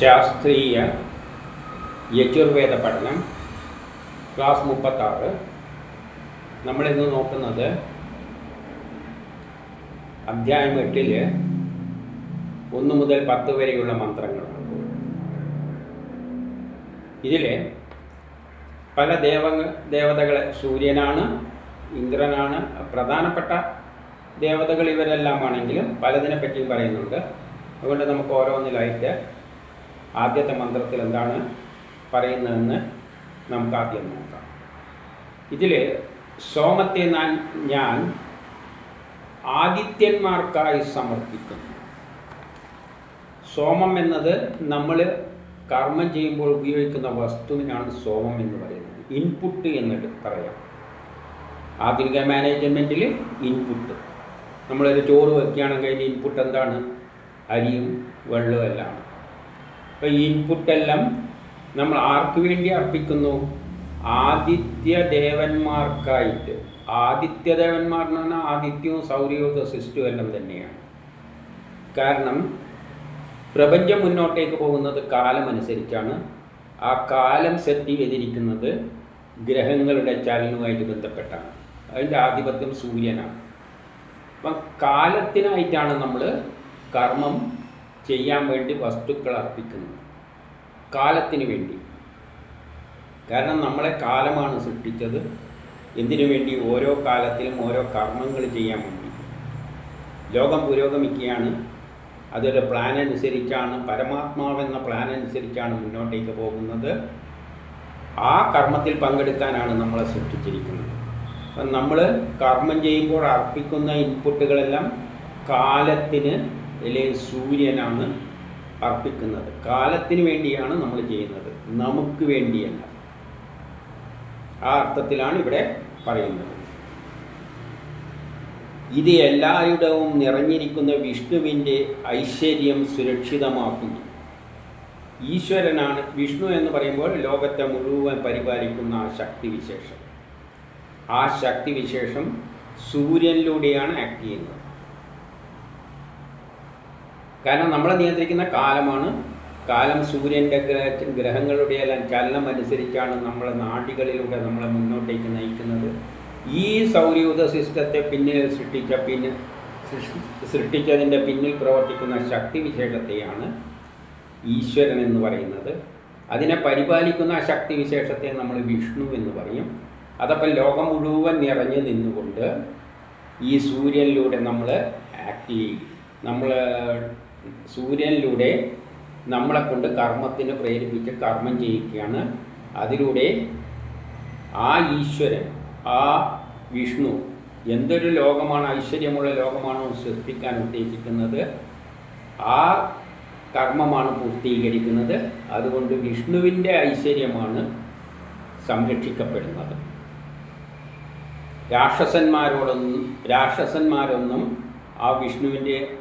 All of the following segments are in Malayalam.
ശാസ്ത്രീയ യജുർവേദ പഠനം ക്ലാസ് മുപ്പത്താറ്. നമ്മളിന്ന് നോക്കുന്നത് അധ്യായം എട്ടിൽ ഒന്ന് മുതൽ പത്ത് വരെയുള്ള മന്ത്രങ്ങളാണ്. ഇതിൽ പല ദേവ ദേവതകളെ സൂര്യനാണ് ഇന്ദ്രനാണ് പ്രധാനപ്പെട്ട ദേവതകൾ ഇവരെല്ലാമാണെങ്കിലും പലതിനെ പറ്റിയും പറയുന്നുണ്ട്. അതുകൊണ്ട് നമുക്ക് ഓരോന്നിലായിട്ട് ആദ്യത്തെ മന്ത്രത്തിൽ എന്താണ് പറയുന്നതെന്ന് നമുക്ക് ആദ്യം നോക്കാം. ഇതിൽ സോമത്തെ ഞാൻ ഞാൻ ആദിത്യന്മാർക്കായി സമർപ്പിക്കുന്നു. സോമം എന്നത് നമ്മൾ കർമ്മം ചെയ്യുമ്പോൾ ഉപയോഗിക്കുന്ന വസ്തുവിനാണ് സോമം എന്ന് പറയുന്നത്. ഇൻപുട്ട് എന്നിട്ട് പറയാം. ആധുനിക മാനേജ്മെന്റിൽ ഇൻപുട്ട്. നമ്മളൊരു ചോറ് വയ്ക്കുകയാണെങ്കിൽ അതിന്റെ ഇൻപുട്ട് എന്താണ്? അരിയും വെള്ളവും എല്ലാം അപ്പോൾ ഈ ഇൻപുട്ടെല്ലാം നമ്മൾ ആർക്ക് വേണ്ടി അർപ്പിക്കുന്നു? ആദിത്യദേവന്മാർക്കായിട്ട്. ആദിത്യദേവന്മാർ ആദിത്യ ദേവന്മാർ എന്ന് പറഞ്ഞാൽ ആദിത്യവും സൗരയോഗ സിസ്റ്റവും എല്ലാം തന്നെയാണ്. കാരണം പ്രപഞ്ചം മുന്നോട്ടേക്ക് പോകുന്നത് കാലമനുസരിച്ചാണ് ആ കാലം സെറ്റ് ചെയ്തിരിക്കുന്നത് ഗ്രഹങ്ങളുടെ ചലനവുമായിട്ട് ബന്ധപ്പെട്ടാണ്. അതിന്റെ ആധിപത്യം സൂര്യനാണ്. അപ്പം കാലത്തിനായിട്ടാണ് നമ്മൾ കർമ്മം ചെയ്യാൻ വേണ്ടി വസ്തുക്കൾ അർപ്പിക്കുന്നത് കാലത്തിന് വേണ്ടി. കാരണം നമ്മളെ കാലമാണ് സൃഷ്ടിച്ചത്. എന്തിനു വേണ്ടി? ഓരോ കാലത്തിലും ഓരോ കർമ്മങ്ങൾ ചെയ്യാൻ വേണ്ടി. ലോകം പുരോഗമിക്കുകയാണ്. അതൊരു പ്ലാൻ അനുസരിച്ചാണ് പരമാത്മാവെന്ന പ്ലാൻ അനുസരിച്ചാണ് മുന്നോട്ടേക്ക് പോകുന്നത്. ആ കർമ്മത്തിൽ പങ്കെടുക്കാനാണ് നമ്മളെ സൃഷ്ടിച്ചിരിക്കുന്നത്. അപ്പം നമ്മൾ കർമ്മം ചെയ്യുമ്പോൾ അർപ്പിക്കുന്ന ഇൻപുട്ടുകളെല്ലാം കാലത്തിന് അല്ലെങ്കിൽ സൂര്യനാണ് അർപ്പിക്കുന്നത്. കാലത്തിന് വേണ്ടിയാണ് നമ്മൾ ചെയ്യുന്നത്. നമുക്ക് വേണ്ടിയല്ല. ആ അർത്ഥത്തിലാണ് ഇവിടെ പറയുന്നത്. ഇത് എല്ലായിടവും നിറഞ്ഞിരിക്കുന്ന വിഷ്ണുവിന്റെ ഐശ്വര്യം സുരക്ഷിതമാക്കുന്നു. ഈശ്വരനാണ് വിഷ്ണു എന്ന് പറയുമ്പോൾ ലോകത്തെ മുഴുവൻ പരിപാലിക്കുന്ന ആ ശക്തിവിശേഷം. ആ ശക്തിവിശേഷം സൂര്യനിലൂടെയാണ് ആക്ട് ചെയ്യുന്നത്. കാരണം നമ്മളെ നിയന്ത്രിക്കുന്ന കാലമാണ്. കാലം സൂര്യന്റെ ഗ്രഹ ഗ്രഹങ്ങളുടെ എല്ലാം ചലനം അനുസരിച്ചാണ് നമ്മളെ നാടികളിലൂടെ നമ്മളെ മുന്നോട്ടേക്ക് നയിക്കുന്നത്. ഈ സൗരയൂഥ സിസ്റ്റത്തെ പിന്നിൽ സൃഷ്ടിച്ച പിന്നെ സൃഷ്ടിച്ചതിന്റെ പിന്നിൽ പ്രവർത്തിക്കുന്ന ശക്തിവിശേഷത്തെയാണ് ഈശ്വരൻ എന്ന് പറയുന്നത്. അതിനെ പരിപാലിക്കുന്ന ആ ശക്തിവിശേഷത്തെ നമ്മൾ വിഷ്ണു എന്ന് പറയും. അതപ്പം ലോകം മുഴുവൻ നിറഞ്ഞു നിന്നുകൊണ്ട് ഈ സൂര്യനിലൂടെ നമ്മൾ ആക്ട് ചെയ്യും. നമ്മൾ സൂര്യനിലൂടെ നമ്മളെ കൊണ്ട് കർമ്മത്തിന് പ്രേരിപ്പിച്ച് കർമ്മം ചെയ്യിക്കുകയാണ് അതിലൂടെ ആ ഈശ്വരൻ ആ വിഷ്ണു എന്തൊരു ലോകമാണ് ഐശ്വര്യമുള്ള ലോകമാണോ സൃഷ്ടിക്കാൻ ഉദ്ദേശിക്കുന്നത്? ആ കർമ്മമാണ് പൂർത്തീകരിക്കുന്നത്. അതുകൊണ്ട് വിഷ്ണുവിന്റെ ഐശ്വര്യമാണ് സംരക്ഷിക്കപ്പെടുന്നത്. രാക്ഷസന്മാരോടൊന്നും രാക്ഷസന്മാരൊന്നും ആ വിഷ്ണുവിന്റെ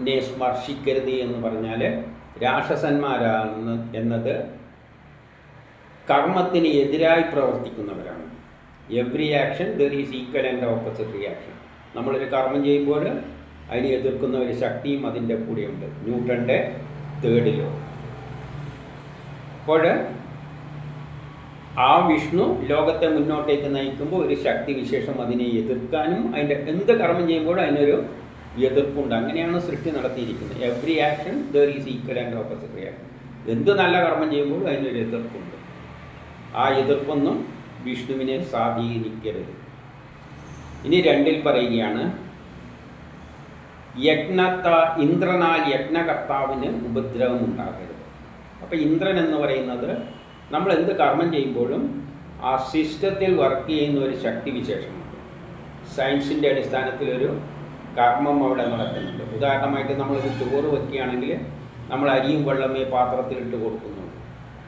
നെ സ്പർശിക്കരുത് എന്ന് പറഞ്ഞാൽ രാക്ഷസന്മാരാണെന്ന് എന്നത് കർമ്മത്തിന് എതിരായി പ്രവർത്തിക്കുന്നവരാണ്. Every action there is equal and opposite reaction നമ്മളൊരു കർമ്മം ചെയ്യുമ്പോൾ അതിനെ എതിർക്കുന്ന ഒരു ശക്തിയും അതിന്റെ കൂടെയുണ്ട്. ന്യൂട്ടന്റെ തേർഡ് ലോ അപ്പോൾ ആ വിഷ്ണു ലോകത്തെ മുന്നോട്ടേക്ക് നയിക്കുമ്പോൾ ഒരു ശക്തി വിശേഷം അതിനെ എതിർക്കാനും അതിന്റെ എന്ത് കർമ്മം ചെയ്യുമ്പോഴും അതിനൊരു എതിർപ്പുണ്ട്. അങ്ങനെയാണ് സൃഷ്ടി നടത്തിയിരിക്കുന്നത്. Every action there is equal and opposite reaction എന്ത് നല്ല കർമ്മം ചെയ്യുമ്പോഴും അതിനൊരു എതിർപ്പുണ്ട്. ആ എതിർപ്പൊന്നും വിഷ്ണുവിനെ സ്വാധീനിക്കരുത്. ഇനി രണ്ടിൽ പറയുകയാണ്. യജ്ഞത്ത ഇന്ദ്രനാൽ യജ്ഞകർത്താവിന് ഉപദ്രവം ഉണ്ടാകരുത്. അപ്പോൾ ഇന്ദ്രൻ എന്ന് പറയുന്നത് നമ്മൾ എന്ത് കർമ്മം ചെയ്യുമ്പോഴും ആ സിസ്റ്റത്തിൽ വർക്ക് ചെയ്യുന്ന ഒരു ശക്തി വിശേഷമാണ്. സയൻസിന്റെ അടിസ്ഥാനത്തിലൊരു കർമ്മം അവിടെ നടക്കുന്നുണ്ട്. ഉദാഹരണമായിട്ട് നമ്മളൊരു ചോറ് വയ്ക്കുകയാണെങ്കിൽ നമ്മൾ അരിയും വെള്ളം വെള്ളമേ പാത്രത്തിലിട്ട് കൊടുക്കുന്നു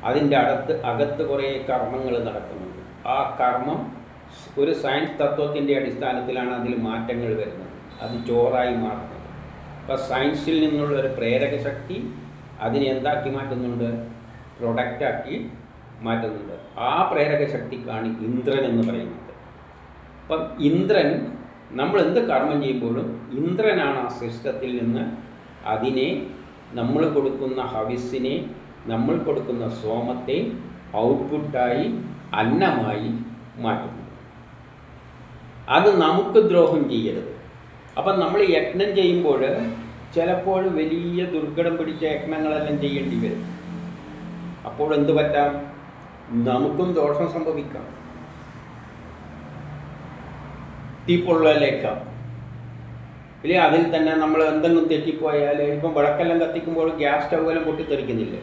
അതിന്റെ അടുത്ത് അകത്ത് കുറേ കർമ്മങ്ങൾ നടക്കുന്നുണ്ട്. ആ കർമ്മം ഒരു സയൻസ് തത്വത്തിന്റെ അടിസ്ഥാനത്തിലാണ് അതിൽ മാറ്റങ്ങൾ വരുന്നത്. അത് ചോറായി മാറുന്നത്. അപ്പോൾ സയൻസിൽ നിന്നുള്ള ഒരു പ്രേരക ശക്തി അതിനെ എന്താക്കി മാറ്റുന്നുണ്ട്? പ്രൊഡക്റ്റാക്കി മാറ്റുന്നുണ്ട്. ആ പ്രേരക ശക്തിക്കാണ് ഇന്ദ്രൻ എന്ന് പറയുന്നത്. അപ്പം ഇന്ദ്രൻ നമ്മൾ എന്ത് കർമ്മം ചെയ്യുമ്പോഴും ഇന്ദ്രനാണ് ആ സൃഷ്ടത്തിൽ നിന്ന് അതിനെ നമ്മൾ കൊടുക്കുന്ന ഹവിസിനെ നമ്മൾ കൊടുക്കുന്ന സോമത്തെ ഔട്ട്പുട്ടായി അന്നമായി മാറ്റുന്നു. അത് നമുക്ക് ദ്രോഹം ചെയ്യരുത്. അപ്പം നമ്മൾ യജ്ഞം ചെയ്യുമ്പോൾ ചിലപ്പോൾ വലിയ ദുർഘടം പിടിച്ച യജ്ഞങ്ങളെല്ലാം ചെയ്യേണ്ടി വരും. അപ്പോൾ എന്ത് പറ്റാം? നമുക്കും ദോഷം സംഭവിക്കാം. തീപ്പൊള്ളലേക്കാം ഇല്ലേ? അതിൽ തന്നെ നമ്മൾ എന്തെങ്കിലും തെറ്റിപ്പോയാൽ ഇപ്പം വിളക്കെല്ലാം കത്തിക്കുമ്പോൾ ഗ്യാസ് സ്റ്റൗവെല്ലാം പൊട്ടിത്തെറിക്കുന്നില്ലേ?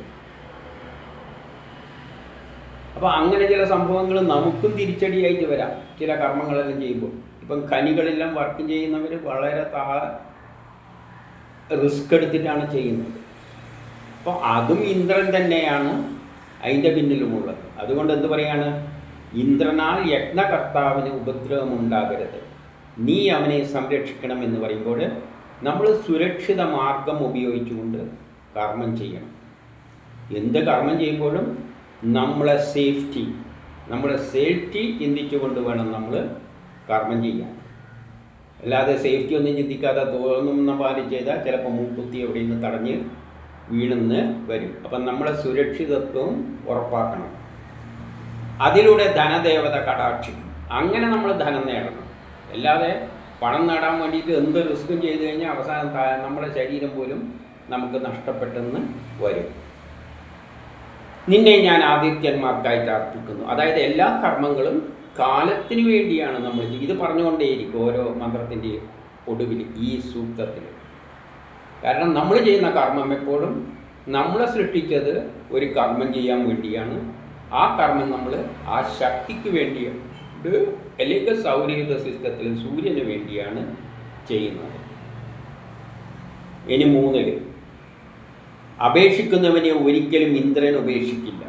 അപ്പോൾ അങ്ങനെ ചില സംഭവങ്ങൾ നമുക്കും തിരിച്ചടിയായിട്ട് വരാം ചില കർമ്മങ്ങളെല്ലാം ചെയ്യുമ്പോൾ. ഇപ്പം കനികളെല്ലാം വർക്ക് ചെയ്യുന്നവർ വളരെ താ റിസ്ക് എടുത്തിട്ടാണ് ചെയ്യുന്നത്. അപ്പോൾ അതും ഇന്ദ്രൻ തന്നെയാണ് അതിന്റെ പിന്നിലുമുള്ളത്. അതുകൊണ്ട് എന്ത് പറയാണ്? ഇന്ദ്രനാൽ യജ്ഞകർത്താവിന് ഉപദ്രവമുണ്ടാകരുത് നീ അവനെ സംരക്ഷിക്കണം എന്ന് പറയുമ്പോൾ നമ്മൾ സുരക്ഷിത മാർഗം ഉപയോഗിച്ചുകൊണ്ട് കർമ്മം ചെയ്യണം. എന്ത് കർമ്മം ചെയ്യുമ്പോഴും നമ്മളെ സേഫ്റ്റി നമ്മുടെ സേഫ്റ്റി ചിന്തിച്ചുകൊണ്ട് വേണം നമ്മൾ കർമ്മം ചെയ്യാൻ. അല്ലാതെ സേഫ്റ്റി ഒന്നും ചിന്തിക്കാതെ തോന്നുന്ന പാലി ചെയ്താൽ ചിലപ്പോൾ മൂക്കുത്തി എവിടെ നിന്ന് തടഞ്ഞ് വീണെന്ന് വരും. അപ്പം നമ്മളെ സുരക്ഷിതത്വവും ഉറപ്പാക്കണം. അതിലൂടെ ധനദേവത കടാക്ഷിക്കും. അങ്ങനെ നമ്മൾ ധനം നേടണം. അല്ലാതെ പണം നേടാൻ വേണ്ടിയിട്ട് എന്ത് റിസ്ക്കും ചെയ്തു കഴിഞ്ഞാൽ അവസാനം നമ്മുടെ ശരീരം പോലും നമുക്ക് നഷ്ടപ്പെട്ടെന്ന് വരും. നിന്നെ ഞാൻ ആദിത്യന്മാർക്കായിട്ട് അർപ്പിക്കുന്നു. അതായത് എല്ലാ കർമ്മങ്ങളും കാലത്തിന് വേണ്ടിയാണ് നമ്മൾ ഇത് പറഞ്ഞുകൊണ്ടേയിരിക്കും ഓരോ മന്ത്രത്തിന്റെ ഒടുവിൽ ഈ സൂക്തത്തിൽ. കാരണം നമ്മൾ ചെയ്യുന്ന കർമ്മം എപ്പോഴും നമ്മളെ സൃഷ്ടിച്ചത് ഒരു കർമ്മം ചെയ്യാൻ വേണ്ടിയാണ്. ആ കർമ്മം നമ്മൾ ആ ശക്തിക്ക് വേണ്ടിയാണ് അല്ലെങ്കിൽ സൗരയുധ സിസ്റ്റത്തിൽ സൂര്യന് വേണ്ടിയാണ് ചെയ്യുന്നത്. ഇനി മൂന്നിൽ അപേക്ഷിക്കുന്നവനെ ഒരിക്കലും ഇന്ദ്രൻ ഉപേക്ഷിക്കില്ല.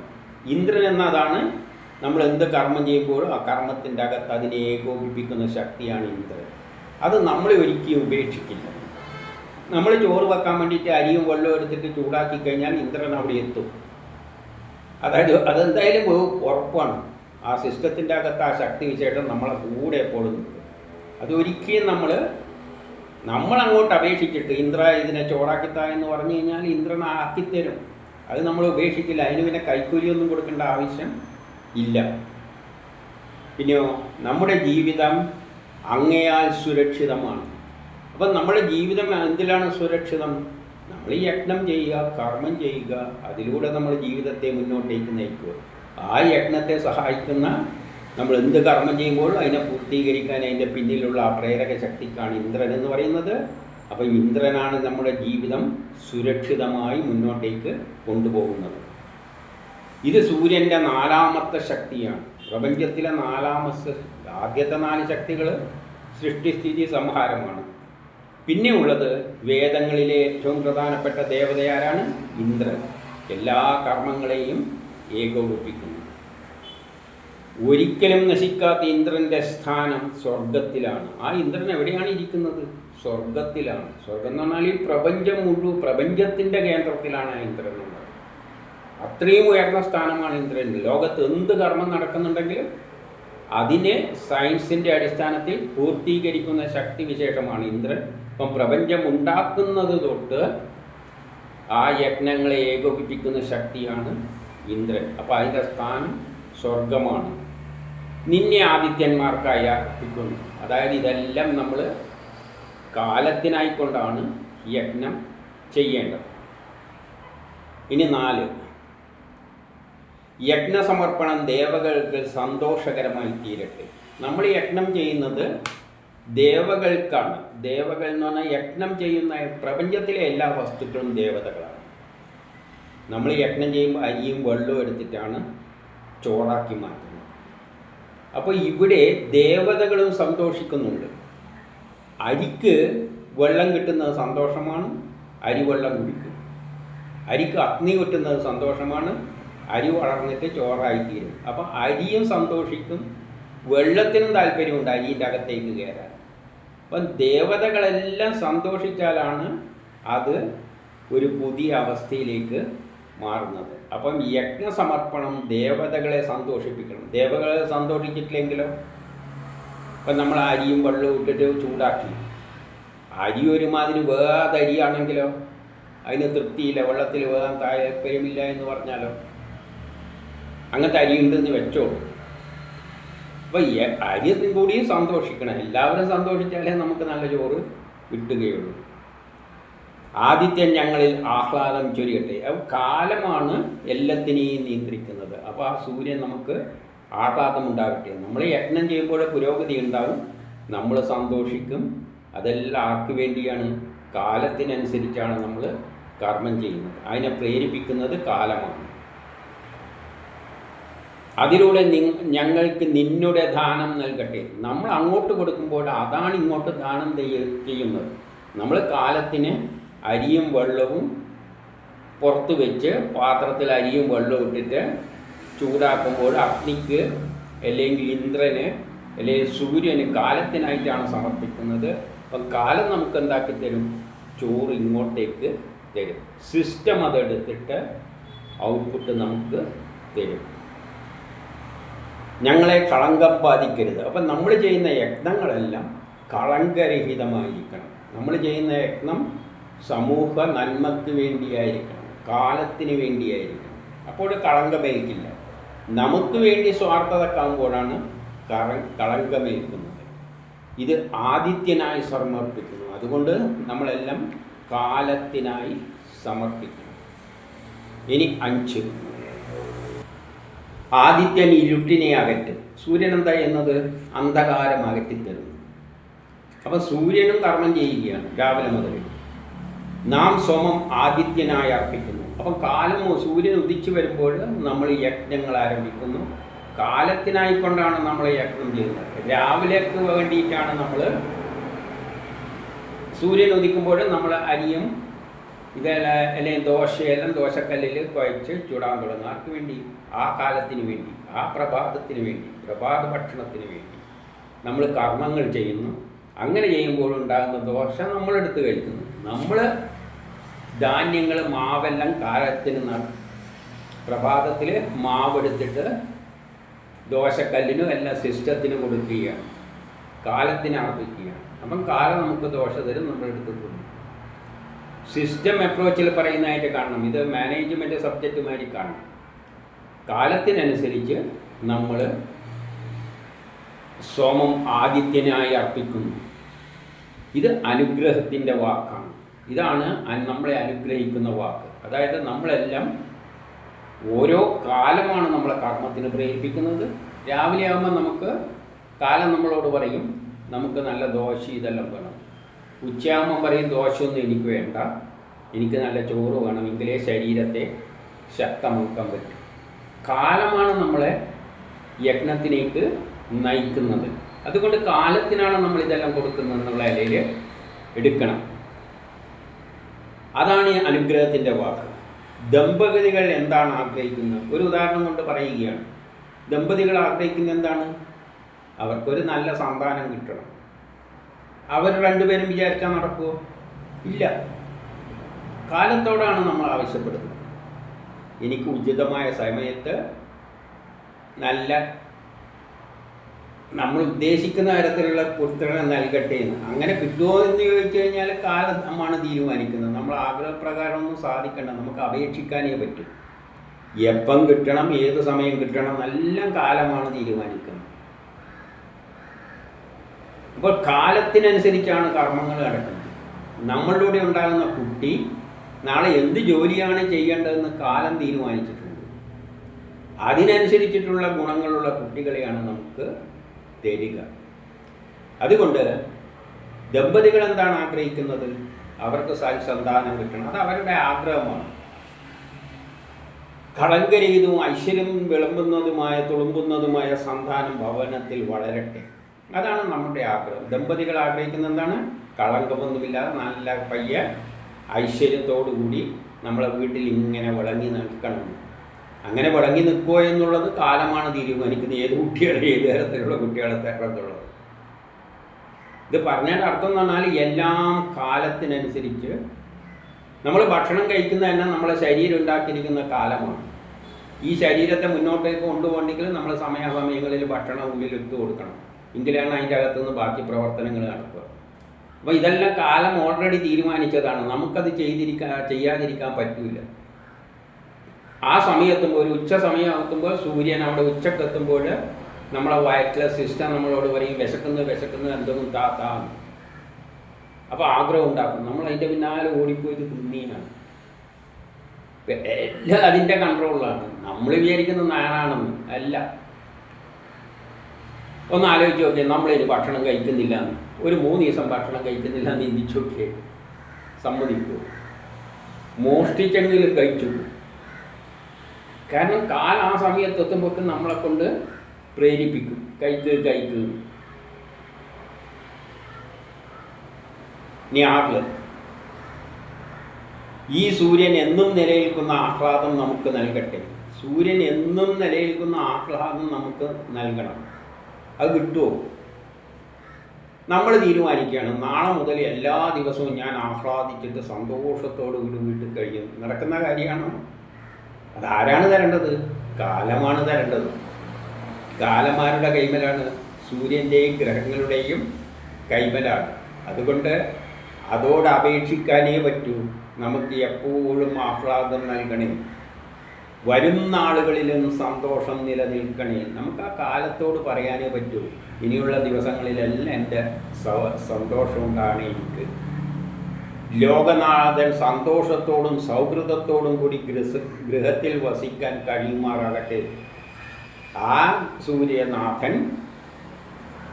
ഇന്ദ്രൻ എന്നതാണ് നമ്മൾ എന്ത് കർമ്മം ചെയ്യുമ്പോഴും ആ കർമ്മത്തിന്റെ അകത്ത് അതിനെ ഏകോപിപ്പിക്കുന്ന ശക്തിയാണ് ഇന്ദ്രൻ. അത് നമ്മളെ ഒരിക്കലും ഉപേക്ഷിക്കില്ല. നമ്മൾ ചോറ് വെക്കാൻ വേണ്ടിയിട്ട് അരിയും വെള്ളവും എടുത്തിട്ട് ചൂടാക്കി കഴിഞ്ഞാൽ ഇന്ദ്രൻ അവിടെ എത്തും. അതായത് അതെന്തായാലും ഉറപ്പാണ്. ആ സിസ്റ്റത്തിന്റെ അകത്ത് ആ ശക്തി വിശേഷം നമ്മളെ കൂടെ എപ്പോഴും അതൊരിക്കലും നമ്മൾ നമ്മൾ അങ്ങോട്ട് അപേക്ഷിച്ചിട്ട് ഇന്ദ്ര ഇതിനെ ചോറാക്കിത്താ എന്ന് പറഞ്ഞു കഴിഞ്ഞാൽ ഇന്ദ്രൻ ആക്കിത്തരും അത് നമ്മൾ ഉപേക്ഷിക്കില്ല. അതിന് പിന്നെ കൈക്കൂലിയൊന്നും കൊടുക്കേണ്ട ആവശ്യം ഇല്ല. പിന്നെയോ നമ്മുടെ ജീവിതം അങ്ങയാൽ സുരക്ഷിതമാണ്. അപ്പം നമ്മുടെ ജീവിതം എന്തിലാണ് സുരക്ഷിതം? നമ്മൾ യജ്ഞം ചെയ്യുക കർമ്മം ചെയ്യുക അതിലൂടെ നമ്മൾ ജീവിതത്തെ മുന്നോട്ടേക്ക് നയിക്കുക. ആ യജ്ഞത്തെ സഹായിക്കുന്ന നമ്മൾ എന്ത് കർമ്മം ചെയ്യുമ്പോഴും അതിനെ പൂർത്തീകരിക്കാൻ അതിന്റെ പിന്നിലുള്ള ആ പ്രേരക ശക്തിക്കാണ് ഇന്ദ്രൻ എന്ന് പറയുന്നത്. അപ്പം ഇന്ദ്രനാണ് നമ്മുടെ ജീവിതം സുരക്ഷിതമായി മുന്നോട്ടേക്ക് കൊണ്ടുപോകുന്നത്. ഇത് സൂര്യന്റെ നാലാമത്തെ ശക്തിയാണ്. പ്രപഞ്ചത്തിലെ നാലാമത്തെ ആദ്യത്തെ നാല് ശക്തികൾ സൃഷ്ടിസ്ഥിതി സംഹാരമാണ്. പിന്നെ ഉള്ളത് വേദങ്ങളിലെ ഏറ്റവും പ്രധാനപ്പെട്ട ദേവതയാരാണ് ഇന്ദ്രൻ. എല്ലാ കർമ്മങ്ങളെയും ഏകോപിപ്പിക്കുന്നു. ഒരിക്കലും നശിക്കാത്ത ഇന്ദ്രന്റെ സ്ഥാനം സ്വർഗത്തിലാണ് ആ ഇന്ദ്രൻ എവിടെയാണ് ഇരിക്കുന്നത്? സ്വർഗത്തിലാണ് സ്വർഗം എന്ന് പറഞ്ഞാൽ ഈ പ്രപഞ്ചം മുഴുവൻ പ്രപഞ്ചത്തിന്റെ കേന്ദ്രത്തിലാണ് ആ ഇന്ദ്രൻ ഉള്ളത് അത്രയും ഉയർന്ന സ്ഥാനമാണ് ഇന്ദ്രൻ. ലോകത്ത് എന്ത് കർമ്മം നടക്കുന്നുണ്ടെങ്കിലും അതിനെ സയൻസിന്റെ അടിസ്ഥാനത്തിൽ പൂർത്തീകരിക്കുന്ന ശക്തി വിശേഷമാണ് ഇന്ദ്രൻ. ഇപ്പം പ്രപഞ്ചം ഉണ്ടാക്കുന്നത് തൊട്ട് ആ യജ്ഞങ്ങളെ ഏകോപിപ്പിക്കുന്ന ശക്തിയാണ് ഇന്ദ്രൻ. അപ്പോൾ അതിന്റെ സ്ഥാനം സ്വർഗമാണ് നിന്നെ ആദിത്യന്മാർക്കായി അർപ്പിക്കുന്നു. അതായത് ഇതെല്ലാം നമ്മൾ കാലത്തിനായിക്കൊണ്ടാണ് യജ്ഞം ചെയ്യേണ്ടത്. ഇനി നാല്. യജ്ഞസമർപ്പണം ദേവകൾക്ക് സന്തോഷകരമായി തീരട്ടെ. നമ്മൾ യജ്ഞം ചെയ്യുന്നത് ദേവകൾക്കാണ്. ദേവകൾ എന്ന് പറഞ്ഞാൽ യജ്ഞം ചെയ്യുന്ന പ്രപഞ്ചത്തിലെ എല്ലാ വസ്തുക്കളും ദേവതകളാണ്. നമ്മൾ യജ്ഞം ചെയ്യുമ്പോൾ അരിയും വെള്ളവും എടുത്തിട്ടാണ് ചോറാക്കി മാറ്റുന്നത്. അപ്പോൾ ഇവിടെ ദേവതകളും സന്തോഷിക്കുന്നുണ്ട്. അരിക്ക് വെള്ളം കിട്ടുന്നത് സന്തോഷമാണ് അരി വെള്ളം കുടിക്കും. അരിക്ക് അഗ്നി കിട്ടുന്നത് സന്തോഷമാണ് അരി വളർന്നിട്ട് ചോറായി തീരും അപ്പം അരിയും സന്തോഷിക്കും വെള്ളത്തിനും താല്പര്യമുണ്ട് അരിന്റെ അകത്തേക്ക് കയറാൻ. അപ്പം ദേവതകളെല്ലാം സന്തോഷിച്ചാലാണ് അത് ഒരു പുതിയ അവസ്ഥയിലേക്ക് മാറുന്നത്. അപ്പം യജ്ഞസമർപ്പണം ദേവതകളെ സന്തോഷിപ്പിക്കണം. ദേവതകളെ സന്തോഷിച്ചിട്ടില്ലെങ്കിലോ? ഇപ്പം നമ്മൾ അരിയും വെള്ളവും ഇട്ടിട്ട് ചൂടാക്കി. അരി ഒരുമാതിരി വേറെ അരിയാണെങ്കിലോ? അതിന് തൃപ്തിയില്ല. വെള്ളത്തിൽ വേകാൻ താല്പര്യമില്ല എന്ന് പറഞ്ഞാലോ? അങ്ങനത്തെ അരി ഉണ്ടെന്ന് വെച്ചോളൂ. അപ്പോൾ ഈ അരി കൂടിയും സന്തോഷിക്കണം. എല്ലാവരും സന്തോഷിച്ചാലേ നമുക്ക് നല്ല ചോറ് കിട്ടുകയുള്ളൂ. ആദിത്യൻ ഞങ്ങളിൽ ആഹ്ലാദം ചൊരിയട്ടെ. കാലമാണ് എല്ലാത്തിനെയും നിയന്ത്രിക്കുന്നത്. അപ്പോൾ ആ സൂര്യൻ നമുക്ക് ആഹ്ലാദം ഉണ്ടാകട്ടെ. നമ്മൾ യജ്ഞം ചെയ്യുമ്പോൾ പുരോഗതി ഉണ്ടാവും. നമ്മൾ സന്തോഷിക്കും. അതെല്ലാം ആർക്ക് വേണ്ടിയാണ്? കാലത്തിനനുസരിച്ചാണ് നമ്മൾ കർമ്മം ചെയ്യുന്നത്. അതിനെ പ്രേരിപ്പിക്കുന്നത് കാലമാണ്. അതിലൂടെ ഞങ്ങൾക്ക് നിന്നുടെ ദാനം നൽകട്ടെ. നമ്മൾ അങ്ങോട്ട് കൊടുക്കുമ്പോൾ അതാണ് ഇങ്ങോട്ട് ദാനം ചെയ്യ- ചെയ്യുന്നത്. നമ്മൾ കാലത്തിന് അരിയും വെള്ളവും പുറത്ത് വെച്ച് പാത്രത്തിൽ അരിയും വെള്ളവും ഇട്ടിട്ട് ചൂടാക്കുമ്പോൾ അഗ്നിക്ക് അല്ലെങ്കിൽ ഇന്ദ്രന് അല്ലെങ്കിൽ സൂര്യന് കാലത്തിനായിട്ടാണ് സമർപ്പിക്കുന്നത്. അപ്പം കാലം നമുക്ക് എന്താക്കി തരും? ചോറ് ഇങ്ങോട്ടേക്ക് തരും. സിസ്റ്റം അതെടുത്തിട്ട് ഔട്ട്പുട്ട് നമുക്ക് തരും. ഞങ്ങളെ കളങ്കം ബാധിക്കരുത്. അപ്പം നമ്മൾ ചെയ്യുന്ന യജ്ഞങ്ങളെല്ലാം കളങ്കരഹിതമായിരിക്കണം. നമ്മൾ ചെയ്യുന്ന യജ്ഞം സമൂഹ നന്മക്ക് വേണ്ടിയായിരിക്കണം കാലത്തിന് വേണ്ടിയായിരിക്കണം. അപ്പോൾ കളങ്കമേൽക്കില്ല. നമുക്ക് വേണ്ടി സ്വാർത്ഥത സ്വാർത്ഥതക്കാകുമ്പോഴാണ് കറ കളങ്കമേൽക്കുന്നത്. ഇത് ആദിത്യനായി സമർപ്പിക്കുന്നു. അതുകൊണ്ട് നമ്മളെല്ലാം കാലത്തിനായി സമർപ്പിക്കണം. ഇനി അഞ്ച്. ആദിത്യൻ ഇരുട്ടിനെ അകറ്റും. സൂര്യൻ എന്താ ചെയ്യുന്നത് അന്ധകാരം അകറ്റിത്തരുന്നു. അപ്പം സൂര്യനും കർമ്മം ചെയ്യുകയാണ് രാവിലെ മുതൽ. നാം സോമം ആദിത്യനായി അർപ്പിക്കുന്നു. അപ്പം കാലം സൂര്യൻ ഉദിച്ചു വരുമ്പോൾ നമ്മൾ യജ്ഞങ്ങൾ ആരംഭിക്കുന്നു. കാലത്തിനായിക്കൊണ്ടാണ് നമ്മൾ യജ്ഞം ചെയ്യുന്നത്. രാവിലേക്ക് വേണ്ടിയിട്ടാണ് നമ്മൾ സൂര്യൻ ഉദിക്കുമ്പോൾ നമ്മൾ അരിയും ഇതെല്ലാം അല്ലെങ്കിൽ ദോശയെല്ലാം ദോശക്കല്ലിൽ കുഴച്ച് ചൂടാൻ തുടങ്ങും. ആർക്ക് വേണ്ടി? ആ കാലത്തിന് വേണ്ടി ആ പ്രഭാതത്തിന് വേണ്ടി പ്രഭാത ഭക്ഷണത്തിന് വേണ്ടി നമ്മൾ കർമ്മങ്ങൾ ചെയ്യുന്നു. അങ്ങനെ ചെയ്യുമ്പോൾ ഉണ്ടാകുന്ന ദോശ നമ്മളെടുത്ത് കഴിക്കുന്നു. നമ്മൾ ധാന്യങ്ങൾ മാവെല്ലാം കാലത്തിന് നടും പ്രഭാതത്തിൽ മാവെടുത്തിട്ട് ദോശക്കല്ലിനും എല്ലാം സിസ്റ്റത്തിന് കൊടുക്കുകയാണ്. കാലത്തിന് അർപ്പിക്കുകയാണ്. അപ്പം കാലം നമുക്ക് ദോശ തരും നമ്മൾ എടുത്തിട്ടുണ്ട് സിസ്റ്റം അപ്രോച്ചിൽ പറയുന്നതായിട്ട് കാണണം. ഇത് മാനേജ്മെന്റ് സബ്ജക്റ്റുമായിട്ട് കാണണം. കാലത്തിനനുസരിച്ച് നമ്മൾ സോമം ആദിത്യനായി അർപ്പിക്കുന്നു. ഇത് അനുഗ്രഹത്തിന്റെ വാക്കാണ്. ഇതാണ് നമ്മളെ അനുഗ്രഹിക്കുന്ന വാക്ക്. അതായത് നമ്മളെല്ലാം ഓരോ കാലമാണ് നമ്മളെ കർമ്മത്തിന് പ്രേരിപ്പിക്കുന്നത്. രാവിലെ ആകുമ്പോൾ നമുക്ക് കാലം നമ്മളോട് പറയും നമുക്ക് നല്ല ദോശ ഇതെല്ലാം വേണം. ഉച്ചയാകുമ്പം പറയും ദോശയൊന്നും എനിക്ക് വേണ്ട. എനിക്ക് നല്ല ചോറ് വേണം. എങ്കിലേ ശരീരത്തെ ശക്തമാക്കാൻ പറ്റും. കാലമാണ് നമ്മളെ യജ്ഞത്തിലേക്ക് നയിക്കുന്നത്. അതുകൊണ്ട് കാലത്തിനാണ് നമ്മൾ ഇതെല്ലാം കൊടുക്കുന്നത് എന്നുള്ള നിലയിൽ എടുക്കണം. അതാണ് ഈ അനുഗ്രഹത്തിന്റെ വാക്ക്. ദമ്പതികൾ എന്താണ് ആഗ്രഹിക്കുന്നത്? ഒരു ഉദാഹരണം കൊണ്ട് പറയുകയാണ്. ദമ്പതികൾ ആഗ്രഹിക്കുന്നത് എന്താണ്? അവർക്കൊരു നല്ല സന്താനം കിട്ടണം. അവർ രണ്ടുപേരും വിചാരിച്ചാൽ നടക്കുമോ ഇല്ല. കാലത്തോടാണ് നമ്മൾ ആവശ്യപ്പെടുന്നത്. എനിക്ക് ഉചിതമായ സമയത്ത് നല്ല നമ്മൾ ഉദ്ദേശിക്കുന്ന തരത്തിലുള്ള പുത്രനെ നൽകട്ടെ എന്ന്. അങ്ങനെ കിട്ടുമോ എന്ന് ചോദിച്ചു കഴിഞ്ഞാൽ കാലം കാലമാണ് തീരുമാനിക്കുന്നത്. നമ്മൾ ആഗ്രഹപ്രകാരമൊന്നും സാധിക്കണ്ട. നമുക്ക് അപേക്ഷിക്കാനേ പറ്റും. എപ്പം കിട്ടണം ഏത് സമയം കിട്ടണം എല്ലാം കാലമാണ് തീരുമാനിക്കുന്നത്. അപ്പോൾ കാലത്തിനനുസരിച്ചാണ് കർമ്മങ്ങൾ നടക്കുന്നത്. നമ്മളിലൂടെ ഉണ്ടാകുന്ന കുട്ടി നാളെ എന്ത് ജോലിയാണ് ചെയ്യേണ്ടതെന്ന് കാലം തീരുമാനിച്ചിട്ടുണ്ട്. അതിനനുസരിച്ചിട്ടുള്ള ഗുണങ്ങളുള്ള കുട്ടികളെയാണ് നമുക്ക് തരിക. അതുകൊണ്ട് ദമ്പതികൾ എന്താണ് ആഗ്രഹിക്കുന്നത്? അവർക്ക് സന്താനം കിട്ടണം. അത് അവരുടെ ആഗ്രഹമാണ്. കളങ്കരീതും ഐശ്വര്യം വിളമ്പുന്നതുമായ തുളുമ്പുന്നതുമായ സന്താനം ഭവനത്തിൽ വളരട്ടെ. അതാണ് നമ്മുടെ ആഗ്രഹം. ദമ്പതികൾ ആഗ്രഹിക്കുന്ന എന്താണ്? കളങ്കമൊന്നുമില്ലാതെ നല്ല പയ്യ ഐശ്വര്യത്തോടുകൂടി നമ്മളെ വീട്ടിൽ ഇങ്ങനെ വിളങ്ങി നിൽക്കണം. അങ്ങനെ വിളങ്ങി നിൽക്കുക എന്നുള്ളത് കാലമാണ് തീരുമാനിക്കുന്നത്. ഏത് കുട്ടികളെ ഏത് തരത്തിലുള്ള കുട്ടികളെ തരത്തുള്ളത് ഇത് പറഞ്ഞതിന്റെ അർത്ഥം എന്ന് പറഞ്ഞാൽ എല്ലാം കാലത്തിനനുസരിച്ച് നമ്മൾ ഭക്ഷണം കഴിക്കുന്ന തന്നെ നമ്മളെ ശരീരം ഉണ്ടാക്കിയിരിക്കുന്ന കാലമാണ്. ഈ ശരീരത്തെ മുന്നോട്ടേക്ക് കൊണ്ടുപോകണമെങ്കിൽ നമ്മൾ സമയാസമയങ്ങളിൽ ഭക്ഷണം ഉള്ളിൽ എടുത്തു കൊടുക്കണം. എങ്കിലാണ് അതിന്റെ അകത്തുനിന്ന് ബാക്കി പ്രവർത്തനങ്ങൾ നടക്കുക. അപ്പോൾ ഇതെല്ലാം കാലം ഓൾറെഡി തീരുമാനിച്ചതാണ്. നമുക്കത് ചെയ്തിരിക്കാൻ ചെയ്യാതിരിക്കാൻ പറ്റില്ല ആ സമയത്തുമ്പോൾ ഒരു ഉച്ച സമയം എത്തുമ്പോൾ സൂര്യൻ അവിടെ ഉച്ചക്കെത്തുമ്പോൾ നമ്മളെ വയറ്റിലെ സിസ്റ്റം നമ്മളോട് പറയും വിശക്കുന്നു വിശക്കുന്നു എന്തൊന്നും താത്താ അപ്പോൾ ആഗ്രഹം ഉണ്ടാക്കും. നമ്മൾ അതിന്റെ പിന്നാലെ ഓടിപ്പോയി ഇത് എല്ലാം അതിന്റെ കൺട്രോളിലാണ് നമ്മൾ വിചാരിക്കുന്ന നാണാണെന്ന് അല്ല. ഒന്ന് ആലോചിച്ച് നോക്കിയാൽ നമ്മളിനി ഭക്ഷണം കഴിക്കുന്നില്ല എന്ന് ഒരു മൂന്ന് ദിവസം ഭക്ഷണം കഴിക്കുന്നില്ല എന്ന് ചിന്തിച്ചു നോക്കിയേ സമ്മതിക്കൂ? മോഷ്ടിച്ചെങ്കിലും കഴിച്ചു. കാരണം കാലാ ആ സമയത്ത് എത്തുമ്പോഴേക്കും നമ്മളെ കൊണ്ട് പ്രേരിപ്പിക്കും. കൈക്ക് കൈക്ക് ഈ സൂര്യൻ എന്നും നിലനിൽക്കുന്ന ആഹ്ലാദം നമുക്ക് നൽകട്ടെ. സൂര്യൻ എന്നും നിലനിൽക്കുന്ന ആഹ്ലാദം നമുക്ക് നൽകണം. അത് കിട്ടുമോ നമ്മൾ തീരുമാനിക്കുകയാണ്. നാളെ മുതൽ എല്ലാ ദിവസവും ഞാൻ ആഹ്ലാദിച്ചിട്ട് സന്തോഷത്തോട് കൂടി വീട്ടിൽ കഴിയും. നടക്കുന്ന കാര്യമാണോ? അതാരാണ് തരേണ്ടത്? കാലമാണ് തരേണ്ടത്. കാലന്മാരുടെ കൈമലാണ് സൂര്യന്റെയും ഗ്രഹങ്ങളുടെയും കൈമലാണ്. അതുകൊണ്ട് അതോട് അപേക്ഷിക്കാനേ പറ്റൂ. നമുക്ക് എപ്പോഴും ആഹ്ലാദം നൽകണേ. വരും നാളുകളിലും സന്തോഷം നിലനിൽക്കണേ. നമുക്ക് ആ കാലത്തോട് പറയാനേ പറ്റൂ. ഇനിയുള്ള ദിവസങ്ങളിലെല്ലാം എന്റെ സന്തോഷമുണ്ടാണ് സന്തോഷം എനിക്ക്. ലോകനാഥൻ സന്തോഷത്തോടും സൗഹൃദത്തോടും കൂടി ഗൃഹ ഗൃഹത്തിൽ വസിക്കാൻ കഴിയുമാറാകട്ടെ. ആ സൂര്യനാഥൻ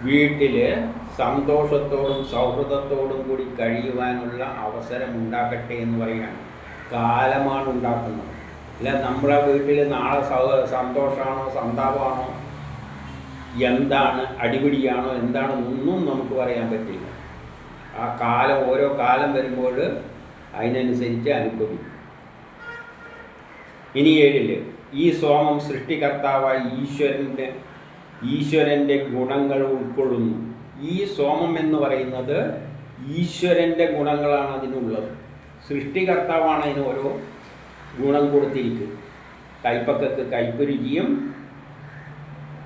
വീട്ടിൽ സന്തോഷത്തോടും സൗഹൃദത്തോടും കൂടി കഴിയുവാനുള്ള അവസരം ഉണ്ടാക്കട്ടെ എന്ന് പറയുകയാണ്. കാലമാണ് ഉണ്ടാക്കുന്നത്. അല്ല നമ്മുടെ വീട്ടിൽ നാളെ സന്തോഷമാണോ സന്താപമാണോ എന്താണ് അടിപിടിയാണോ എന്താണ് ഒന്നും നമുക്ക് പറയാൻ പറ്റില്ല. ആ കാലം ഓരോ കാലം വരുമ്പോൾ അതിനനുസരിച്ച് അനുഭവിക്കും. ഇനി ഏഴിൽ. ഈ സോമം സൃഷ്ടികർത്താവായ ഈശ്വരന്റെ ഈശ്വരന്റെ ഗുണങ്ങൾ ഉൾക്കൊള്ളുന്നു. ഈ സോമം എന്ന് പറയുന്നത് ഈശ്വരന്റെ ഗുണങ്ങളാണ് അതിനുള്ളത്. സൃഷ്ടികർത്താവാണ് അതിന് ഓരോ ഗുണം കൊടുത്തിരിക്കുന്നത്. കൈപ്പക്കക്ക് കയ്പ് രുചിയും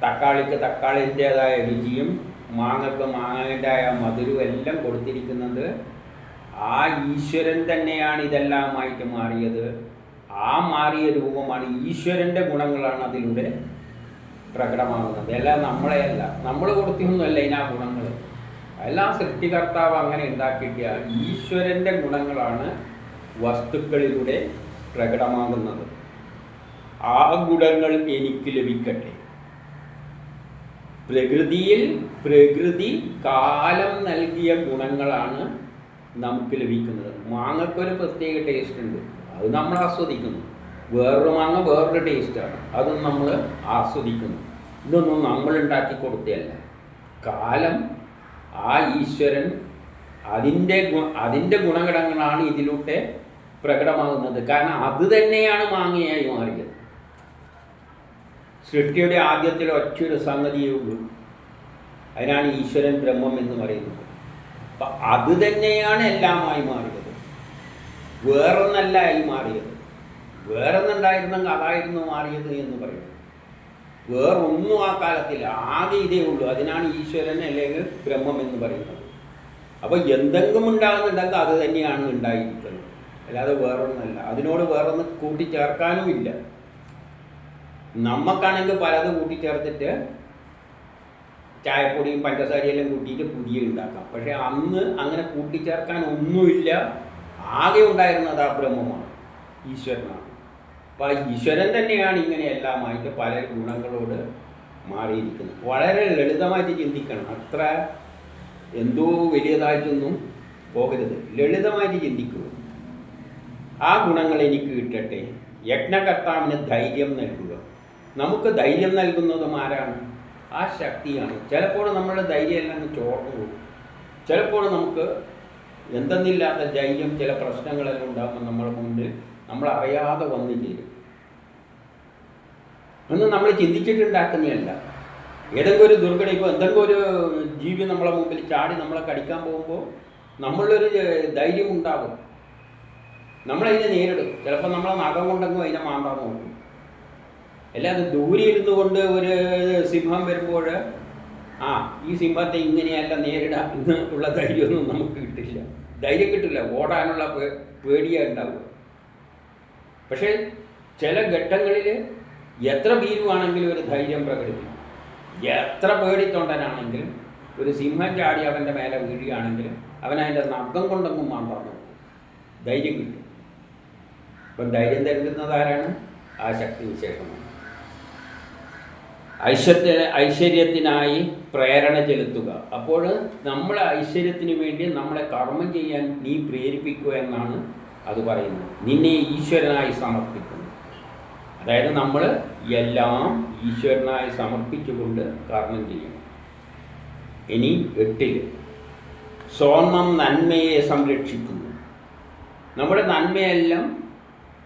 തക്കാളിക്ക് തക്കാളിന്റേതായ രുചിയും മാങ്ങക്ക് മാങ്ങേന്റെതായ മധുരവും എല്ലാം കൊടുത്തിരിക്കുന്നത് ആ ഈശ്വരൻ തന്നെയാണ് ഇതെല്ലാമായിട്ട് മാറിയത്. ആ മാറിയ രൂപമാണ് ഈശ്വരന്റെ ഗുണങ്ങളാണ് അതിലൂടെ പ്രകടമാകുന്നത്. എല്ലാം നമ്മളെയല്ല. നമ്മൾ കൊടുത്തിയൊന്നുമല്ല ഇതിനാ ഗുണങ്ങൾ എല്ലാം സൃഷ്ടികർത്താവ് അങ്ങനെ ഉണ്ടാക്കിയിട്ട് ഈശ്വരന്റെ ഗുണങ്ങളാണ് വസ്തുക്കളിലൂടെ പ്രകടമാകുന്നത്. ആ ഗുണങ്ങൾ എനിക്ക് ലഭിക്കട്ടെ. പ്രകൃതിയിൽ പ്രകൃതി കാലം നൽകിയ ഗുണങ്ങളാണ് നമുക്ക് ലഭിക്കുന്നത്. മാങ്ങക്കൊരു പ്രത്യേക ടേസ്റ്റ് ഉണ്ട്. അത് നമ്മൾ ആസ്വദിക്കുന്നു. വേറൊരു മാങ്ങ വേറൊരു ടേസ്റ്റാണ് അതും നമ്മൾ ആസ്വദിക്കുന്നു. ഇതൊന്നും നമ്മൾ ഉണ്ടാക്കി കൊടുത്തതല്ല. കാലം ആ ഈശ്വരൻ അതിന്റെ ഗു അതിന്റെ ഗുണഘടങ്ങളാണ് ഇതിലൂടെ പ്രകടമാകുന്നത്. കാരണം അത് തന്നെയാണ് മാങ്ങയായി മാറിയത്. സൃഷ്ടിയുടെ ആദ്യത്തിൽ ഒറ്റയൊരു സംഗതിയേ ഉള്ളൂ. അതിനാണ് ഈശ്വരൻ ബ്രഹ്മം എന്ന് പറയുന്നത്. അപ്പം അത് തന്നെയാണ് എല്ലാമായി മാറിയത്. വേറൊന്നല്ല ആയി മാറിയത്. വേറൊന്നുണ്ടായിരുന്നെങ്കിൽ അതായിരുന്നു മാറിയത് എന്ന് പറയും വേറൊന്നും ആ കാലത്തിൽ ആകെ ഇതേ ഉള്ളൂ. അതിനാണ് ഈശ്വരൻ അല്ലെങ്കിൽ ബ്രഹ്മം എന്ന് പറയുന്നത്. അപ്പോൾ എന്തെങ്കിലും ഉണ്ടാകുന്നുണ്ടെങ്കിൽ അത് തന്നെയാണ് ഉണ്ടായിരിക്കുന്നത്. അല്ലാതെ വേറൊന്നല്ല. അതിനോട് വേറൊന്ന് കൂട്ടിച്ചേർക്കാനും ഇല്ല. നമുക്കാണെങ്കിൽ പലത് കൂട്ടിച്ചേർത്തിട്ട് ചായപ്പൊടിയും പഞ്ചസാരയെല്ലാം കൂട്ടിയിട്ട് പുതിയ ഉണ്ടാക്കാം. പക്ഷേ അന്ന് അങ്ങനെ കൂട്ടിച്ചേർക്കാൻ ഒന്നുമില്ല. ആകെ ഉണ്ടായിരുന്നത് ആ ബ്രഹ്മമാണ് ഈശ്വരനാണ്. അപ്പോൾ ആ ഈശ്വരൻ തന്നെയാണ് ഇങ്ങനെ എല്ലാമായിട്ട് പല ഗുണങ്ങളോട് മാറിയിരിക്കുന്നത്. വളരെ ലളിതമായിട്ട് ചിന്തിക്കണം. അത്ര എന്തോ വലിയതായിട്ടൊന്നും പോകരുത്. ലളിതമായിട്ട് ചിന്തിക്കുക ആ ഗുണങ്ങൾ എനിക്ക് കിട്ടട്ടെ. യജ്ഞകർത്താവിന് ധൈര്യം നൽകുക. നമുക്ക് ധൈര്യം നൽകുന്നതും ആരാണ്? ആ ശക്തിയാണ്. ചിലപ്പോൾ നമ്മുടെ ധൈര്യം എല്ലാം ചോർന്നു പോകും. ചിലപ്പോൾ നമുക്ക് എന്തെന്നില്ലാത്ത ധൈര്യം ചില പ്രശ്നങ്ങളെല്ലാം ഉണ്ടാകുമ്പോൾ നമ്മുടെ മുന്നിൽ നമ്മൾ അറിയാതെ വന്നു ചേരും. നമ്മൾ ചിന്തിച്ചിട്ടുണ്ടാക്കുന്നതല്ല. ഏതെങ്കിലും ഒരു ദുർഘടം ഇപ്പോൾ എന്തെങ്കിലും ഒരു ജീവി നമ്മളെ മുമ്പിൽ ചാടി നമ്മളെ കടിക്കാൻ പോകുമ്പോൾ നമ്മളൊരു ധൈര്യം ഉണ്ടാകും. നമ്മളതിനെ നേരിടും. ചിലപ്പോൾ നമ്മളെ നഖം കൊണ്ടെങ്കിലും അതിനെ മാന്താൻ നോക്കും. അല്ലാതെ ദൂരെ ഇരുന്നു കൊണ്ട് ഒരു സിംഹം വരുമ്പോൾ ആ ഈ സിംഹത്തെ ഇങ്ങനെയല്ല നേരിടാം എന്ന് ഉള്ള ധൈര്യമൊന്നും നമുക്ക് കിട്ടില്ല. ധൈര്യം കിട്ടില്ല. ഓടാനുള്ള പേടിയേ ഉണ്ടാവുക. പക്ഷേ ചില ഘട്ടങ്ങളിൽ എത്ര ഭീരുവാണെങ്കിലും ഒരു ധൈര്യം പ്രകടിപ്പിക്കും. എത്ര പേടിത്തൊണ്ടനാണെങ്കിലും ഒരു സിംഹം ചാടി അവന്റെ മേലെ വീഴുകയാണെങ്കിലും അവൻ അതിന്റെ നഗ്ഗം കൊണ്ടൊന്നും നോക്കും. ധൈര്യം കിട്ടും. അപ്പം ധൈര്യം തരുന്നത് ആരാണ്? ആ ശക്തി വിശേഷമാണ്. ഐശ്വര്യ ഐശ്വര്യത്തിനായി പ്രേരണ ചെലുത്തുക. അപ്പോൾ നമ്മളെ ഐശ്വര്യത്തിന് വേണ്ടി നമ്മളെ കർമ്മം ചെയ്യാൻ നീ പ്രേരിപ്പിക്കുക എന്നാണ് അത് പറയുന്നത്. നിന്നെ ഈശ്വരനായി സമർപ്പിക്കുന്നു. അതായത് നമ്മൾ എല്ലാം ഈശ്വരനായി സമർപ്പിച്ചുകൊണ്ട് കർമ്മം ചെയ്യണം. ഇനി എട്ടിൽ സ്വർണം നന്മയെ സംരക്ഷിക്കുന്നു. നമ്മുടെ നന്മയെല്ലാം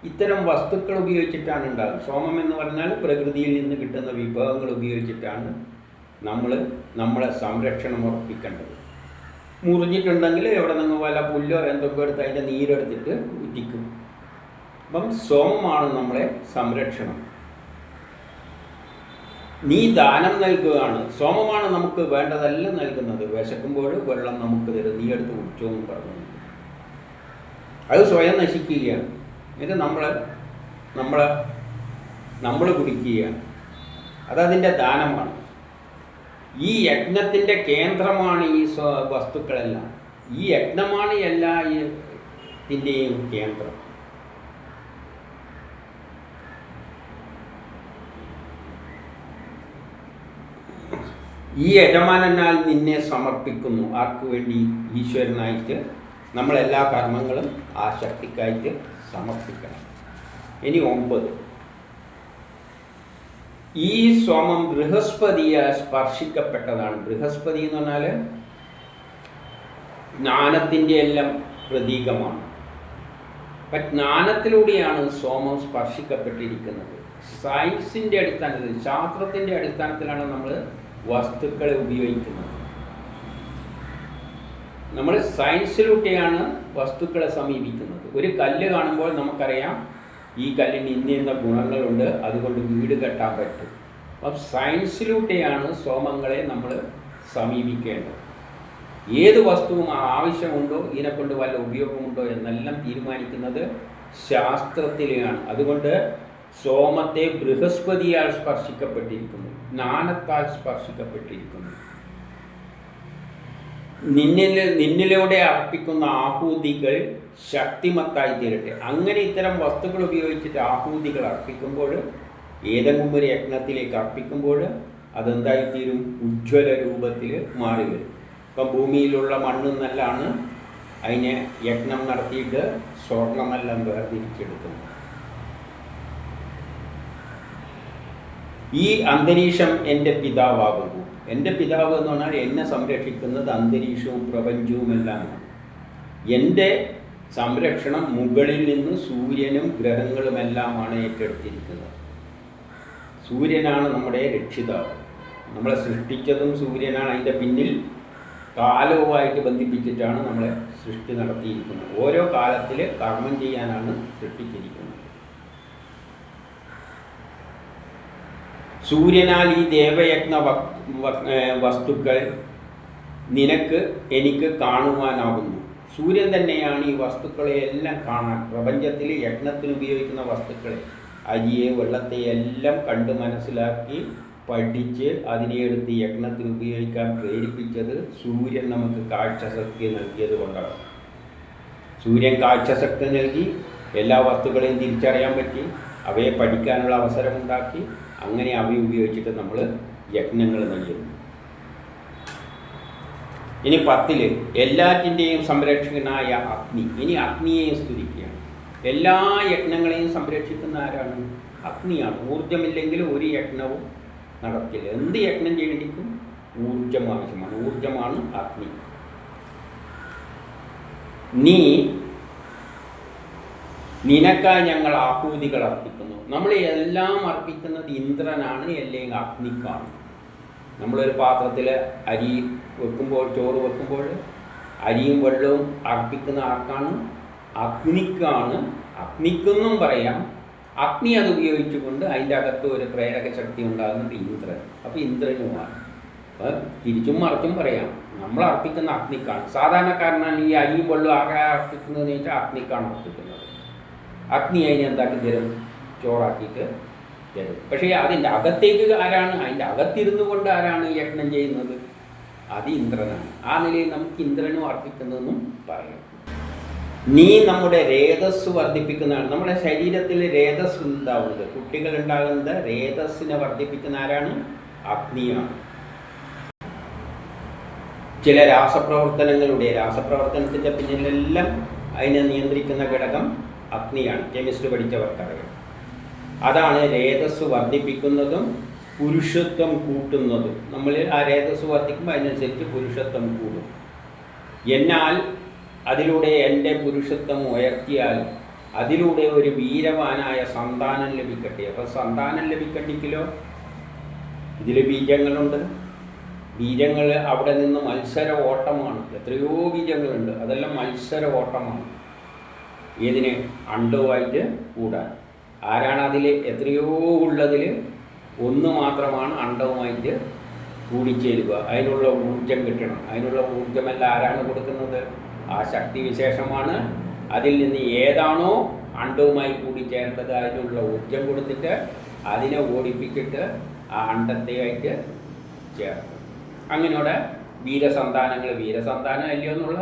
ഇത്തരം വസ്തുക്കൾ ഉപയോഗിച്ചിട്ടാണ് ഉണ്ടാകുന്നത്. സോമം എന്ന് പറഞ്ഞാൽ പ്രകൃതിയിൽ നിന്ന് കിട്ടുന്ന വിഭവങ്ങൾ ഉപയോഗിച്ചിട്ടാണ് നമ്മൾ നമ്മളെ സംരക്ഷണം ഉറപ്പിക്കേണ്ടത്. മുറിഞ്ഞിട്ടുണ്ടെങ്കിൽ എവിടെ നിന്ന് വല്ല പുല്ലോ എന്തൊക്കെ എടുത്ത് അതിന്റെ നീരെടുത്തിട്ട് ഉറ്റിക്കും അപ്പം സോമമാണ് നമ്മളെ സംരക്ഷണം. നീ ദാനം നൽകുകയാണ്. സോമമാണ് നമുക്ക് വേണ്ടതെല്ലാം നൽകുന്നത്. വിശക്കുമ്പോൾ വെള്ളം നമുക്ക് തരും. നീ എടുത്ത് കുടിച്ചോ എന്ന് പറഞ്ഞു. അത് സ്വയം നശിക്കുകയാണ്. ഇത് നമ്മൾ നമ്മൾ നമ്മൾ കുടിക്കുകയാണ്. അതതിന്റെ ദാനമാണ്. ഈ യജ്ഞത്തിന്റെ കേന്ദ്രമാണ് ഈ വസ്തുക്കളെല്ലാം. ഈ യജ്ഞമാണ് എല്ലാ ഇതിന്റെയും കേന്ദ്രം. ഈ യജമാനനാൽ നിന്നെ സമർപ്പിക്കുന്നു. ആർക്കു വേണ്ടി ഈശ്വരനായിട്ട്. നമ്മളെല്ലാ കർമ്മങ്ങളും ആ ശക്തിക്കായിട്ട് സമർപ്പിക്കണം. ഇനി ഒമ്പത്. ഈ സോമം ബൃഹസ്പതിയെ സ്പർശിക്കപ്പെട്ടതാണ്. ബൃഹസ്പതി എന്ന് പറഞ്ഞാൽ ജ്ഞാനത്തിന്റെ എല്ലാം പ്രതീകമാണ്. അപ്പം ജ്ഞാനത്തിലൂടെയാണ് സോമം സ്പർശിക്കപ്പെട്ടിരിക്കുന്നത്. സയൻസിന്റെ അടിസ്ഥാനത്തിൽ ശാസ്ത്രത്തിന്റെ അടിസ്ഥാനത്തിലാണ് നമ്മൾ വസ്തുക്കളെ ഉപയോഗിക്കുന്നത്. നമ്മൾ സയൻസിലൂടെയാണ് വസ്തുക്കളെ സമീപിക്കുന്നത്. ഒരു കല്ല് കാണുമ്പോൾ നമുക്കറിയാം ഈ കല്ലിന് ഇന്ന ഗുണങ്ങളുണ്ട് അതുകൊണ്ട് വീട് കെട്ടാൻ പറ്റും. അപ്പം സയൻസിലൂടെയാണ് സോമങ്ങളെ നമ്മൾ സമീപിക്കേണ്ടത്. ഏത് വസ്തുവും ആവശ്യമുണ്ടോ ഇതിനെക്കൊണ്ട് വല്ല ഉപയോഗമുണ്ടോ എന്നെല്ലാം തീരുമാനിക്കുന്നത് ശാസ്ത്രത്തിലെയാണ്. അതുകൊണ്ട് സോമത്തെ ബൃഹസ്പതിയാൽ സ്പർശിക്കപ്പെട്ടിരിക്കുന്നു ജ്ഞാനത്താൽ സ്പർശിക്കപ്പെട്ടിരിക്കുന്നു. നിന്നിൽ നിന്നിലൂടെ അർപ്പിക്കുന്ന ആഹൂതികൾ ശക്തിമത്തായി തീരട്ടെ. അങ്ങനെ ഇത്തരം വസ്തുക്കൾ ഉപയോഗിച്ചിട്ട് ആഹൂതികൾ അർപ്പിക്കുമ്പോൾ ഏതെങ്കിലും ഒരു യജ്ഞത്തിലേക്ക് അർപ്പിക്കുമ്പോൾ അതെന്തായിത്തീരും? ഉജ്ജ്വല രൂപത്തിൽ മാറി വരും ഇപ്പം ഭൂമിയിലുള്ള മണ്ണ് നല്ലാണ് അതിനെ യജ്ഞം നടത്തിയിട്ട് സ്വർണമെല്ലാം വേർതിരിച്ചെടുക്കും ഈ അന്തരീക്ഷം എന്റെ പിതാവാകുന്നു. എന്റെ പിതാവ് എന്ന് പറഞ്ഞാൽ എന്നെ സംരക്ഷിക്കുന്നത് അന്തരീക്ഷവും പ്രപഞ്ചവും എല്ലാമാണ് എന്റെ സംരക്ഷണം മുകളിൽ നിന്ന് സൂര്യനും ഗ്രഹങ്ങളുമെല്ലാമാണ് ഏറ്റെടുത്തിരിക്കുന്നത്. സൂര്യനാണ് നമ്മുടെ രക്ഷിതാവ്. നമ്മളെ സൃഷ്ടിച്ചതും സൂര്യനാണ് അതിന്റെ പിന്നിൽ കാലവുമായിട്ട് ബന്ധിപ്പിച്ചിട്ടാണ് നമ്മളെ സൃഷ്ടി നടത്തിയിരിക്കുന്നത്. ഓരോ കാലത്തിൽ കർമ്മം ചെയ്യാനാണ് സൃഷ്ടിച്ചിരിക്കുന്നത്. സൂര്യനാൽ ഈ ദേവയജ്ഞ വസ്തുക്കൾ നിനക്ക് എനിക്ക് കാണുവാനാകുന്നു. സൂര്യൻ തന്നെയാണ് ഈ വസ്തുക്കളെ എല്ലാം കാണാൻ പ്രപഞ്ചത്തിൽ യജ്ഞത്തിന് ഉപയോഗിക്കുന്ന വസ്തുക്കളെ. അരിയെ വെള്ളത്തെ എല്ലാം കണ്ട് മനസ്സിലാക്കി പഠിച്ച് അതിനെ എടുത്ത് യജ്ഞത്തിന് ഉപയോഗിക്കാൻ പ്രേരിപ്പിച്ചത് സൂര്യൻ നമുക്ക് കാഴ്ചശക്തി നൽകിയത് കൊണ്ടാണ്. സൂര്യൻ കാഴ്ചശക്തി നൽകി എല്ലാ വസ്തുക്കളെയും തിരിച്ചറിയാൻ പറ്റി. അവയെ പഠിക്കാനുള്ള അവസരമുണ്ടാക്കി അങ്ങനെ അവയെ ഉപയോഗിച്ചിട്ട് നമ്മൾ യജ്ഞങ്ങൾ നൽകുന്നു ഇനി പത്തിൽ എല്ലാറ്റിന്റെയും സംരക്ഷകനായ അഗ്നി. ഇനി അഗ്നിയെയും സ്തുതിക്കുകയാണ്. എല്ലാ യജ്ഞങ്ങളെയും സംരക്ഷിക്കുന്ന ആരാണ്? അഗ്നിയാണ്. ഊർജമില്ലെങ്കിൽ ഒരു യജ്ഞവും നടക്കില്ല എന്ത് യജ്ഞം ചെയ്യേണ്ടിക്കും ഊർജം ആവശ്യമാണ്. ഊർജമാണ് അഗ്നി. നീ നിനക്കായി ഞങ്ങൾ ആഹൂതികൾ അർപ്പിക്കുന്നു. നമ്മൾ എല്ലാം അർപ്പിക്കുന്നത് ഇന്ദ്രനാണ് അല്ലെങ്കിൽ അഗ്നിക്കാണ്. നമ്മളൊരു പാത്രത്തിൽ അരി വെക്കുമ്പോൾ ചോറ് വെക്കുമ്പോൾ അരിയും വെള്ളവും അർപ്പിക്കുന്ന ആർക്കാണ്? അഗ്നിക്കാണ്. അഗ്നിക്കെന്നും പറയാം. അഗ്നി അത് ഉപയോഗിച്ചുകൊണ്ട് അതിന്റെ അകത്ത് ഒരു പ്രേരക ശക്തി ഉണ്ടാകുന്നത് ഇന്ദ്രൻ. അപ്പോൾ ഇന്ദ്രനുമാണ്. അപ്പം തിരിച്ചും മറിച്ചും പറയാം. നമ്മൾ അർപ്പിക്കുന്ന അഗ്നിക്കാണ്. സാധാരണക്കാരനാണ് ഈ അരിയും വെള്ളവും ആകെ അർപ്പിക്കുന്നതെന്ന് വെച്ചാൽ അഗ്നിക്കാണ് അർപ്പിക്കുന്നത്. അഗ്നി അതിനെ എന്താക്കി തരും? ചോറാക്കിയിട്ട് തരും. പക്ഷേ അതിന്റെ അകത്തേക്ക് ആരാണ്? അതിന്റെ അകത്തിരുന്നു കൊണ്ട് ആരാണ് യജ്ഞം ചെയ്യുന്നത്? അത് ഇന്ദ്രനാണ്. ആ നിലയിൽ നമുക്ക് ഇന്ദ്രനും അർപ്പിക്കുന്നതെന്നും പറയാം. നീ നമ്മുടെ രേതസ് വർദ്ധിപ്പിക്കുന്നതാണ്. നമ്മുടെ ശരീരത്തിൽ രേതസ് ഉണ്ടാവുന്നത്. കുട്ടികൾ ഉണ്ടാകുന്നത് രേതസ്സിനെ വർദ്ധിപ്പിക്കുന്ന ആരാണ്? അഗ്നിയാണ്. ചില രാസപ്രവർത്തനങ്ങളുടെ രാസപ്രവർത്തനത്തിന്റെ പിന്നിലെല്ലാം അതിനെ നിയന്ത്രിക്കുന്ന ഘടകം അഗ്നിയാണ്. കെമിസ്ട്രി പഠിച്ചവർക്കറിയാം. അതാണ് രേതസ് വർദ്ധിപ്പിക്കുന്നതും പുരുഷത്വം കൂട്ടുന്നതും. നമ്മൾ ആ രേതസ് വർദ്ധിക്കുമ്പോൾ അതിനനുസരിച്ച് പുരുഷത്വം കൂടും. എന്നാൽ അതിലൂടെ എന്റെ പുരുഷത്വം ഉയർത്തിയാൽ അതിലൂടെ ഒരു വീരവാനായ സന്താനം ലഭിക്കട്ടെ. അപ്പോൾ സന്താനം ലഭിക്കട്ടെങ്കിലോ ഇതിൽ ബീജങ്ങളുണ്ട്. ബീജങ്ങൾ അവിടെ നിന്ന് മത്സര ഓട്ടമാണ്. എത്രയോ ബീജങ്ങളുണ്ട്. അതെല്ലാം മത്സര ഓട്ടമാണ്. ഏതിന്? അണ്ടവുമായിട്ട് കൂടാൻ. ആരാണ് അതിൽ എത്രയോ ഉള്ളതിൽ ഒന്ന് മാത്രമാണ് അണ്ടവുമായിട്ട് കൂടിച്ചേരുക. അതിനുള്ള ഊർജം കിട്ടണം. അതിനുള്ള ഊർജമെല്ലാം ആരാണ് കൊടുക്കുന്നത്? ആ ശക്തി വിശേഷമാണ്. അതിൽ നിന്ന് ഏതാണോ അണ്ടവുമായി കൂടിച്ചേരേണ്ടത് അതിനുള്ള ഊർജം കൊടുത്തിട്ട് അതിനെ ഓടിപ്പിച്ചിട്ട് ആ അണ്ടത്തെയായിട്ട് ചേർക്കും അങ്ങനെയുള്ള വീരസന്താനങ്ങൾ വീരസന്താനം അല്ലയോ എന്നുള്ള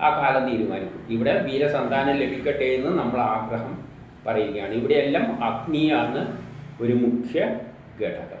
ആ കാലം തീരുമാനിക്കും. ഇവിടെ വീരസന്താനം ലഭിക്കട്ടെ എന്ന് നമ്മൾ ആഗ്രഹം പറയുകയാണ്. ഇവിടെയെല്ലാം അഗ്നിയാണ് ഒരു മുഖ്യ ഘടകം.